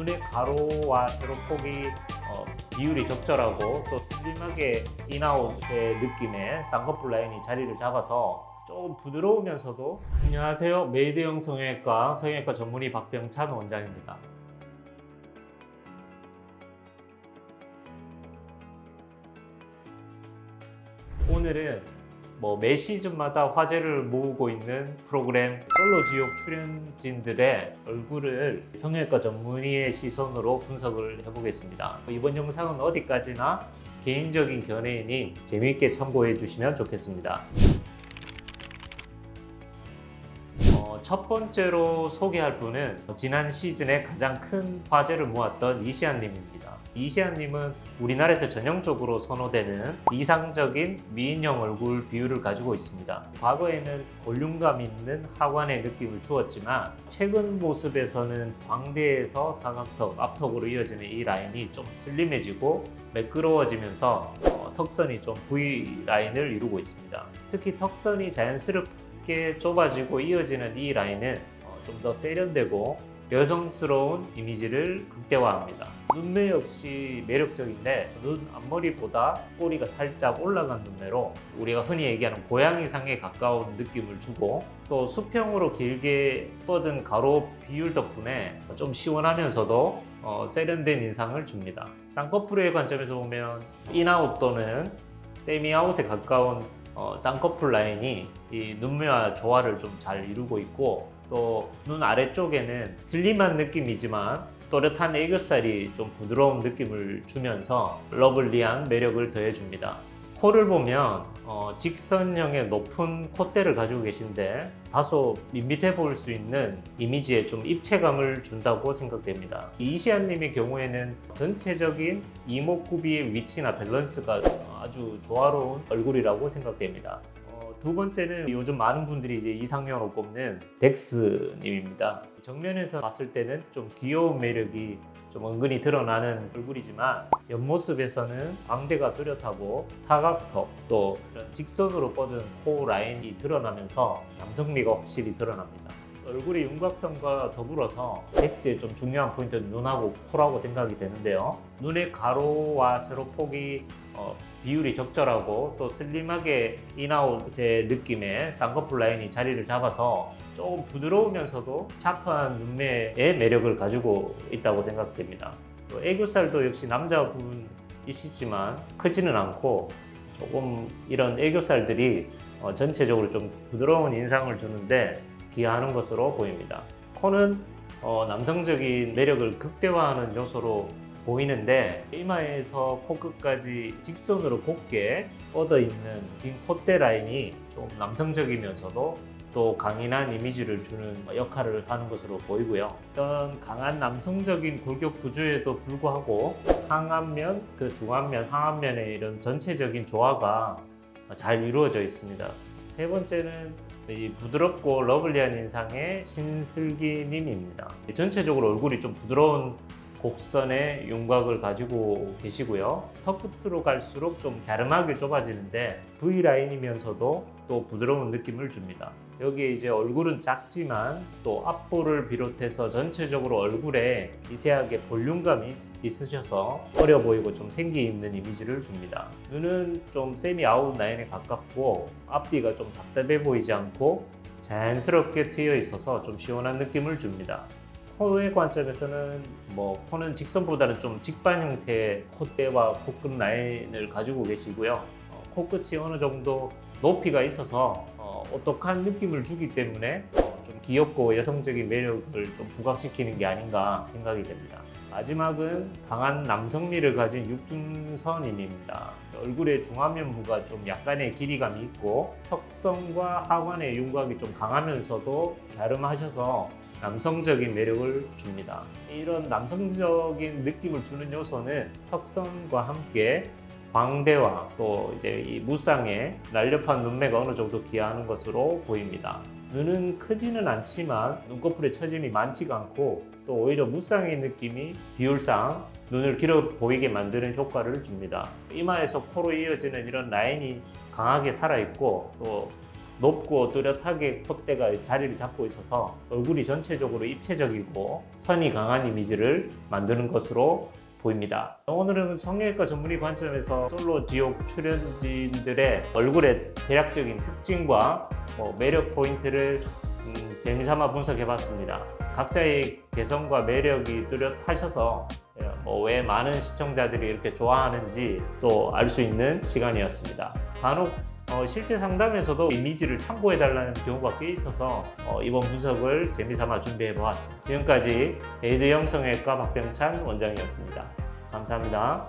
눈의 가로와 세로 폭이 어, 비율이 적절하고 또 슬림하게 인아웃의 느낌의 쌍꺼풀 라인이 자리를 잡아서 조금 부드러우면서도 안녕하세요. 메이드형 성형외과 성형외과 전문의 박병찬 원장입니다. 오늘은 뭐 매 시즌마다 화제를 모으고 있는 프로그램 솔로 지옥 출연진들의 얼굴을 성형외과 전문의의 시선으로 분석을 해보겠습니다. 이번 영상은 어디까지나 개인적인 견해이니 재미있게 참고해 주시면 좋겠습니다. 어, 첫 번째로 소개할 분은 지난 시즌에 가장 큰 화제를 모았던 이시안님입니다. 이시안님은 우리나라에서 전형적으로 선호되는 이상적인 미인형 얼굴 비율을 가지고 있습니다. 과거에는 볼륨감 있는 하관의 느낌을 주었지만 최근 모습에서는 광대에서 사각턱, 앞턱으로 이어지는 이 라인이 좀 슬림해지고 매끄러워지면서 어, 턱선이 좀 V 라인을 이루고 있습니다. 특히 턱선이 자연스럽게 좁아지고 이어지는 이 라인은 어, 좀더 세련되고 여성스러운 이미지를 극대화합니다. 눈매 역시 매력적인데 눈 앞머리보다 꼬리가 살짝 올라간 눈매로 우리가 흔히 얘기하는 고양이상에 가까운 느낌을 주고 또 수평으로 길게 뻗은 가로 비율 덕분에 좀 시원하면서도 어, 세련된 인상을 줍니다. 쌍꺼풀의 관점에서 보면 인아웃 또는 세미아웃에 가까운 어, 쌍꺼풀 라인이 이 눈매와 조화를 좀 잘 이루고 있고 또 눈 아래쪽에는 슬림한 느낌이지만 또렷한 애교살이 좀 부드러운 느낌을 주면서 러블리한 매력을 더해줍니다. 코를 보면 어, 직선형의 높은 콧대를 가지고 계신데 다소 밋밋해 보일 수 있는 이미지에 좀 입체감을 준다고 생각됩니다. 이시안님의 경우에는 전체적인 이목구비의 위치나 밸런스가 아주 조화로운 얼굴이라고 생각됩니다. 어, 두 번째는 요즘 많은 분들이 이제 이상형으로 꼽는 덱스님입니다. 정면에서 봤을 때는 좀 귀여운 매력이 좀 은근히 드러나는 얼굴이지만 옆모습에서는 광대가 뚜렷하고 사각턱 또 직선으로 뻗은 코 라인이 드러나면서 남성미가 확실히 드러납니다. 얼굴의 윤곽선과 더불어서 덱스의 좀 중요한 포인트는 눈하고 코라고 생각이 되는데요. 눈의 가로와 세로 폭이 어, 비율이 적절하고 또 슬림하게 인아웃의 느낌의 쌍꺼풀 라인이 자리를 잡아서 조금 부드러우면서도 샤프한 눈매의 매력을 가지고 있다고 생각됩니다. 또 애교살도 역시 남자분이시지만 크지는 않고 조금 이런 애교살들이 어, 전체적으로 좀 부드러운 인상을 주는데 기여하는 것으로 보입니다. 코는 어, 남성적인 매력을 극대화하는 요소로 보이는데 이마에서 코끝까지 직선으로 곱게 뻗어 있는 긴 콧대 라인이 좀 남성적이면서도 또 강인한 이미지를 주는 역할을 하는 것으로 보이고요. 이런 강한 남성적인 골격 구조에도 불구하고 상안면, 그 중안면, 하안면의 이런 전체적인 조화가 잘 이루어져 있습니다. 세 번째는 이 부드럽고 러블리한 인상의 신슬기님입니다. 전체적으로 얼굴이 좀 부드러운 곡선의 윤곽을 가지고 계시고요. 턱 끝으로 갈수록 좀 갸름하게 좁아지는데 V 라인이면서도 또 부드러운 느낌을 줍니다. 여기에 이제 얼굴은 작지만 또 앞볼을 비롯해서 전체적으로 얼굴에 미세하게 볼륨감이 있으셔서 어려 보이고 좀 생기 있는 이미지를 줍니다. 눈은 좀 세미 아웃 라인에 가깝고 앞뒤가 좀 답답해 보이지 않고 자연스럽게 트여 있어서 좀 시원한 느낌을 줍니다. 코의 관점에서는 뭐 코는 직선보다는 좀 직반 형태의 콧대와 코끝 라인을 가지고 계시고요. 어, 코끝이 어느 정도 높이가 있어서 어, 오똑한 느낌을 주기 때문에 어, 좀 귀엽고 여성적인 매력을 좀 부각시키는 게 아닌가 생각이 됩니다. 마지막은 강한 남성미를 가진 육중선인입니다. 얼굴의 중화면부가 좀 약간의 길이감이 있고 턱선과 하관의 윤곽이 좀 강하면서도 갸름하셔서 남성적인 매력을 줍니다. 이런 남성적인 느낌을 주는 요소는 턱선과 함께 광대와 또 이제 이 무쌍의 날렵한 눈매가 어느 정도 기여하는 것으로 보입니다. 눈은 크지는 않지만 눈꺼풀에 처짐이 많지가 않고 또 오히려 무쌍의 느낌이 비율상 눈을 길어 보이게 만드는 효과를 줍니다. 이마에서 코로 이어지는 이런 라인이 강하게 살아있고 또 높고 뚜렷하게 콧대가 자리를 잡고 있어서 얼굴이 전체적으로 입체적이고 선이 강한 이미지를 만드는 것으로 보입니다. 오늘은 성형외과 전문의 관점에서 솔로 지옥 출연진들의 얼굴의 대략적인 특징과 뭐 매력 포인트를 음, 재미삼아 분석해봤습니다. 각자의 개성과 매력이 뚜렷하셔서 예, 뭐왜 많은 시청자들이 이렇게 좋아하는지 또 알 수 있는 시간이었습니다. 간혹 어, 실제 상담에서도 이미지를 참고해 달라는 경우가 꽤 있어서 어, 이번 분석을 재미삼아 준비해 보았습니다. 지금까지 에이드 형성외과 박병찬 원장이었습니다. 감사합니다.